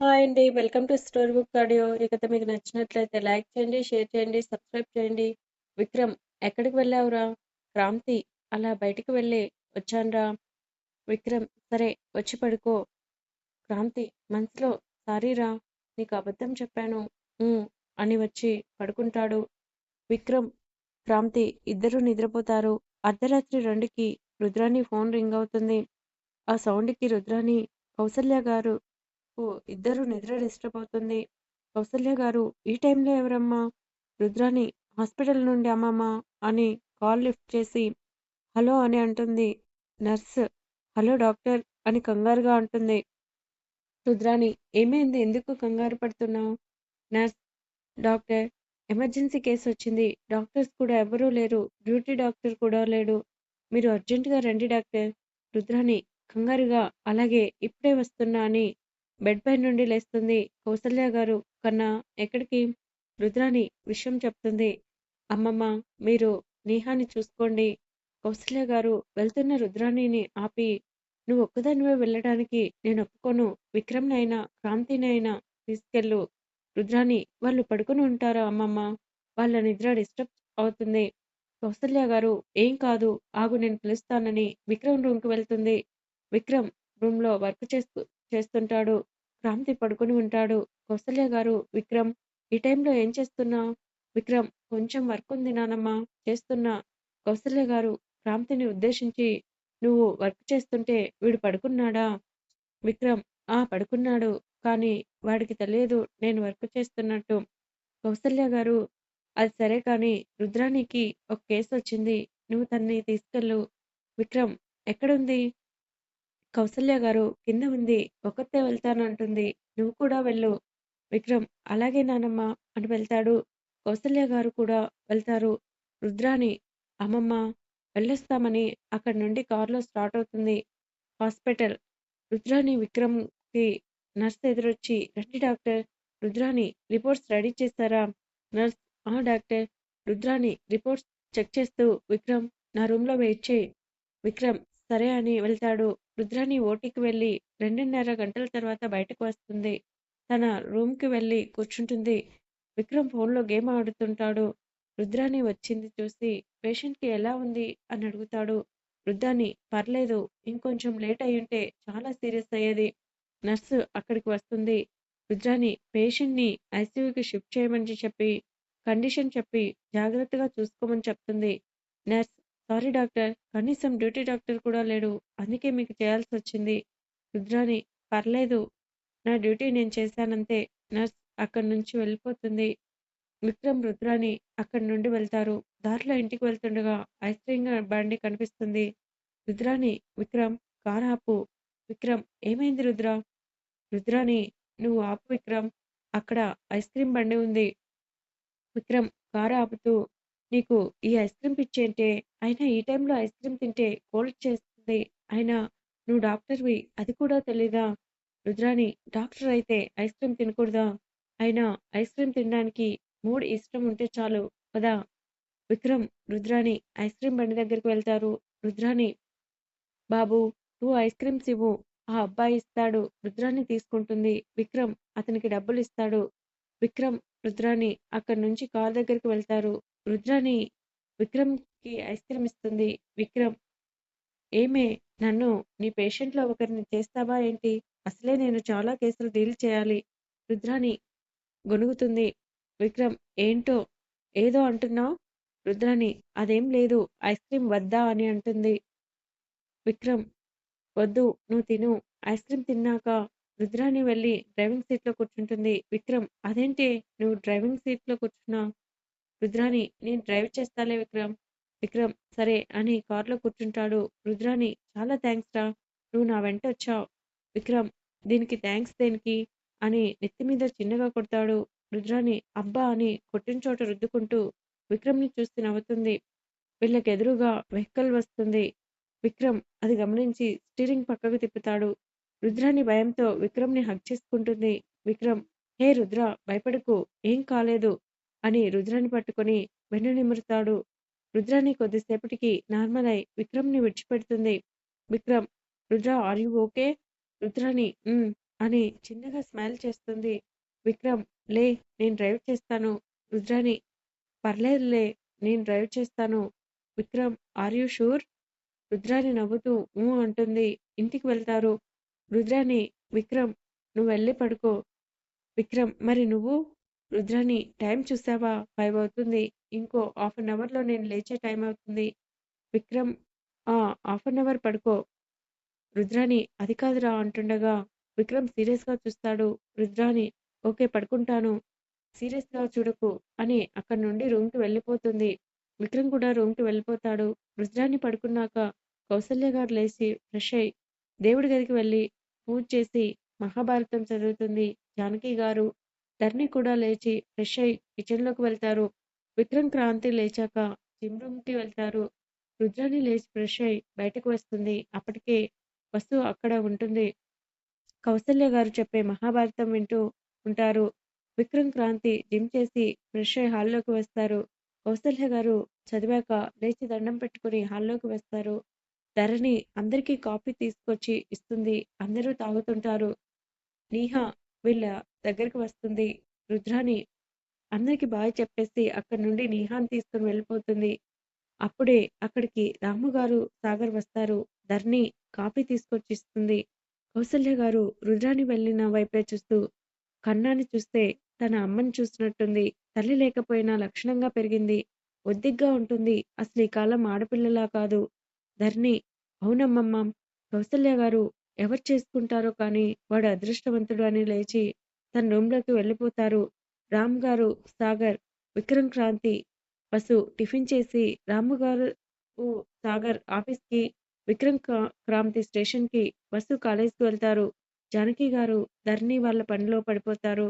Hi అండి. Welcome to story book audio. ఈ కథ మీకు నచ్చినట్లయితే లైక్ చేయండి, షేర్ చేయండి, సబ్స్క్రైబ్ చేయండి. విక్రమ్ ఎక్కడికి వెళ్ళావురా? క్రాంతి అలా బయటికి వెళ్ళి వచ్చానురా. విక్రమ్ సరే వచ్చి పడుకో. క్రాంతి మనసులో సారీరా నీకు అబద్ధం చెప్పాను అని వచ్చి పడుకుంటాడు. విక్రమ్, క్రాంతి ఇద్దరూ నిద్రపోతారు. అర్ధరాత్రి రెండుకి రుద్రాణి ఫోన్ రింగ్ అవుతుంది. ఆ సౌండ్కి రుద్రాణి కౌసల్య గారు ఇద్దరు నిద్ర డిస్టర్బ్ అవుతుంది. కౌసల్య గారు ఈ టైంలో ఎవరమ్మా? రుద్రాణి హాస్పిటల్ నుండి అమ్మమ్మ అని కాల్ లిఫ్ట్ చేసి హలో అని అంటుంది. నర్స్ హలో డాక్టర్ అని కంగారుగా అంటుంది. రుద్రాణి ఏమైంది ఎందుకు కంగారు పడుతున్నావు? నర్స్ డాక్టర్ ఎమర్జెన్సీ కేసు వచ్చింది. డాక్టర్స్ కూడా ఎవరూ లేరు. డ్యూటీ డాక్టర్ కూడా లేడు. మీరు అర్జెంటుగా రండి డాక్టర్. రుద్రాణి కంగారుగా అలాగే ఇప్పుడే వస్తున్నా అని బెడ్ పై నుండి లేస్తుంది. కౌసల్య గారు కన్నా ఎక్కడికి? రుద్రాణి విషయం చెప్తుంది. అమ్మమ్మ మీరు నేహాని చూసుకోండి. కౌసల్య గారు వెళ్తున్న రుద్రాణిని ఆపి నువ్వు ఒక్కదానివే వెళ్ళడానికి నేను ఒప్పుకోను. విక్రమ్నైనా క్రాంతినైనా తీసుకెళ్ళు. రుద్రాణి వాళ్ళు పడుకుని ఉంటారా అమ్మమ్మ? వాళ్ళ నిద్ర డిస్టర్బ్ అవుతుంది. కౌసల్య గారు ఏం కాదు ఆగు నేను పిలుస్తానని విక్రమ్ రూమ్కి వెళ్తుంది. విక్రమ్ రూమ్లో వర్క్ చేస్తూ చేస్తుంటాడు. క్రాంతి పడుకుని ఉంటాడు. కౌసల్య గారు విక్రమ్ ఈ టైంలో ఏం చేస్తున్నా విక్రమ్ కొంచెం వర్క్ ఉంది నానమ్మా చేస్తున్నా. కౌసల్య గారు క్రాంతిని ఉద్దేశించి నువ్వు వర్క్ చేస్తుంటే వీడు పడుకున్నాడా? విక్రమ్ ఆ పడుకున్నాడు. కానీ వాడికి తెలియదు నేను వర్క్ చేస్తున్నట్టు. కౌసల్య గారు అది సరే కానీ రుద్రానికి ఒక కేసు వచ్చింది. నువ్వు తన్ని తీసుకెళ్ళు. విక్రమ్ ఎక్కడుంది? కౌసల్య గారు కింద ఉంది. ఒకతే వెళ్తానంటుంది. నువ్వు కూడా వెళ్ళు. విక్రమ్ అలాగే నానమ్మ అని వెళ్తాడు. కౌసల్య గారు కూడా వెళ్తారు. రుద్రాని అమ్మమ్మ వెళ్ళొస్తామని అక్కడి నుండి కారులో స్టార్ట్ అవుతుంది. హాస్పిటల్ రుద్రాని విక్రమ్కి నర్స్ ఎదురొచ్చి రండి డాక్టర్. రుద్రాని రిపోర్ట్స్ రెడీ చేస్తారా నర్స్ ఆ డాక్టర్. రుద్రాని రిపోర్ట్స్ చెక్ చేస్తూ విక్రమ్ నా రూమ్లో వెయిట్ చేయి. విక్రమ్ సరే అని వెళ్తాడు. రుద్రాణి ఓటీకి వెళ్ళి రెండున్నర గంటల తర్వాత బయటకు వస్తుంది. తన రూమ్కి వెళ్ళి కూర్చుంటుంది. విక్రమ్ ఫోన్లో గేమ్ ఆడుతుంటాడు. రుద్రాణి వచ్చింది చూసి పేషెంట్కి ఎలా ఉంది అని అడుగుతాడు. రుద్రాణి పర్లేదు ఇంకొంచెం లేట్ అయ్యుంటే చాలా సీరియస్ అయ్యేది. నర్సు అక్కడికి వస్తుంది. రుద్రాణి పేషెంట్ని ఐసీయూకి షిఫ్ట్ చేయమని చెప్పి కండిషన్ చెప్పి జాగ్రత్తగా చూసుకోమని చెప్తుంది. నర్స్ సారీ డాక్టర్ కనీసం డ్యూటీ డాక్టర్ కూడా లేడు. అందుకే మీకు చేయాల్సి వచ్చింది. రుద్రాని పర్లేదు నా డ్యూటీ నేను చేశానంతే. నర్స్ అక్కడి నుంచి వెళ్ళిపోతుంది. విక్రమ్ రుద్రాని అక్కడి నుండి వెళ్తారు. దారిలో ఇంటికి వెళ్తుండగా ఐస్ క్రీమ్ బండి కనిపిస్తుంది. రుద్రాణి విక్రమ్ కారు ఆపు. విక్రమ్ ఏమైంది రుద్ర? రుద్రాని నువ్వు ఆపు విక్రమ్. అక్కడ ఐస్ క్రీమ్ బండి ఉంది. విక్రమ్ కారు ఆపుతూ నీకు ఈ ఐస్ క్రీమ్ పిచ్చేంటే? అయినా ఈ టైంలో ఐస్ క్రీమ్ తింటే కోల్డ్ చేస్తుంది. అయినా నువ్వు డాక్టర్వి అది కూడా తెలీదా? రుద్రాణి డాక్టర్ అయితే ఐస్ క్రీమ్ తినకూడదా? అయినా ఐస్ క్రీమ్ తినడానికి మూడు ఇష్టం ఉంటే చాలు కదా విక్రమ్, రుద్రాణి ఐస్ క్రీమ్ బండి దగ్గరికి వెళ్తారు. రుద్రాణి బాబు టూ ఐస్ క్రీమ్స్ ఇవ్వు. ఆ అబ్బాయి ఇస్తాడు. రుద్రాణి తీసుకుంటుంది. విక్రమ్ అతనికి డబ్బులు ఇస్తాడు. విక్రమ్, రుద్రాణి అక్కడి నుంచి కారు దగ్గరికి వెళ్తారు. రుద్రాణి విక్రమ్కి ఐస్ క్రీమ్ ఇస్తుంది. విక్రమ్ ఏమే నన్ను నీ పేషెంట్లో ఒకరిని చేస్తావా ఏంటి? అసలే నేను చాలా కేసులు డీల్ చేయాలి. రుద్రాణి గొణుగుతుంది. విక్రమ్ ఏంటో ఏదో అంటున్నావు రుద్రాణి అదేం లేదు. ఐస్ క్రీమ్ వద్దా అని అంటుంది. విక్రమ్ వద్దు నువ్వు తిను. ఐస్ క్రీమ్ తిన్నాక రుద్రాని వెళ్ళి డ్రైవింగ్ సీట్లో కూర్చుంటుంది. విక్రమ్ అదేంటి నువ్వు డ్రైవింగ్ సీట్లో కూర్చున్నావు రుద్రాని నేను డ్రైవ్ చేస్తాలే విక్రమ్. విక్రమ్ సరే అని కారులో కూర్చుంటాడు. రుద్రాని చాలా థ్యాంక్స్ రా. నువ్వు నా వెంట వచ్చావు విక్రమ్ దీనికి థ్యాంక్స్ దేనికి? అని నెత్తి మీద చిన్నగా కొడతాడు. రుద్రాని అబ్బా అని కొట్టిన చోట రుద్దుకుంటూ విక్రమ్ని చూసి నవ్వుతుంది. వీళ్ళకెదురుగా వెహికల్ వస్తుంది. విక్రమ్ అది గమనించి స్టీరింగ్ పక్కకు తిప్పుతాడు. రుద్రాని భయంతో విక్రమ్ని హగ్ చేసుకుంటుంది. విక్రమ్ హే రుద్ర భయపడకు ఏం కాలేదు అని రుద్రాన్ని పట్టుకొని వెన్ను నిమురుతాడు. రుద్రాన్ని కొద్దిసేపటికి నార్మల్ అయి విక్రమ్ని విడిచిపెడుతుంది. Vikram Rudra are you okay? Rudrani అని చిన్నగా స్మైల్ చేస్తుంది. విక్రమ్ లే నేను డ్రైవ్ చేస్తాను. రుద్రాని పర్లేదులే నేను డ్రైవ్ చేస్తాను. Vikram are you sure? Rudrani నవ్వుతూ ఊ అంటుంది. ఇంటికి వెళ్తారు. రుద్రాని విక్రమ్ నువ్వు వెళ్ళి పడుకో. విక్రమ్ మరి నువ్వు? రుద్రాని టైం చూసావా? ఫైవ్ అవుతుంది. ఇంకో హాఫ్ అన్ అవర్లో నేను లేచే టైం అవుతుంది. విక్రమ్ ఆ హాఫ్ అవర్ పడుకో. రుద్రాని అది కాదురా అంటుండగా విక్రమ్ సీరియస్గా చూస్తాడు. రుద్రాని ఓకే పడుకుంటాను. సీరియస్గా చూడకు అని అక్కడి నుండి రూమ్కి వెళ్ళిపోతుంది. విక్రమ్ కూడా రూమ్కి వెళ్ళిపోతాడు. రుద్రాన్ని పడుకున్నాక కౌసల్య గారు లేచి ఫ్రెష్ అయి దేవుడి గదికి వెళ్ళి పూజ చేసి మహాభారతం చదువుతుంది. జానకి గారు ధరణి కూడా లేచి ఫ్రెష్ అయి కిచెన్లోకి వెళ్తారు. విక్రమ్ క్రాంతి లేచాక జిమ్ రూమ్కి వెళ్తారు. రుద్రాని లేచి ఫ్రెష్ అయి బయటకు వస్తుంది. అప్పటికే వస్తువు అక్కడ ఉంటుంది. కౌసల్య గారు చెప్పే మహాభారతం వింటూ ఉంటారు. విక్రమ్ క్రాంతి జిమ్ చేసి ఫ్రెష్ అయి హాల్లోకి వస్తారు. కౌసల్య గారు చదివాక లేచి దండం పెట్టుకుని హాల్లోకి వస్తారు. ధరణి అందరికీ కాఫీ తీసుకొచ్చి ఇస్తుంది. అందరూ తాగుతుంటారు. నీహా వీళ్ళ దగ్గరికి వస్తుంది. రుద్రాని అందరికి బాయ్ చెప్పేసి అక్కడి నుండి నీహాని తీసుకుని వెళ్ళిపోతుంది. అప్పుడే అక్కడికి రాముగారు, సాగర్ వస్తారు. ధర్ని కాఫీ తీసుకొచ్చి ఇస్తుంది. కౌసల్య గారు రుద్రాని వెళ్ళిన వైపే చూస్తూ కన్నాని చూస్తే తన అమ్మని చూసినట్టుంది. తల్లి లేకపోయినా లక్షణంగా పెరిగింది. ఒద్దిగ్గా ఉంటుంది. అసలు ఈ కాలం ఆడపిల్లలా కాదు. ధర్ని అవునమ్మమ్మ. కౌసల్య గారు ఎవరు చేసుకుంటారో కానీ వాడు అదృష్టవంతుడు అని లేచి తన రూమ్లోకి వెళ్ళిపోతారు. రామ్ గారు, సాగర్, విక్రమ్ క్రాంతి, బస్సు టిఫిన్ చేసి రాము గారు సాగర్ ఆఫీస్కి, విక్రమ్ క్రాంతి స్టేషన్కి, బస్సు కాలేజ్కి వెళ్తారు. జానకి గారు ధరణి వాళ్ళ పనిలో పడిపోతారు.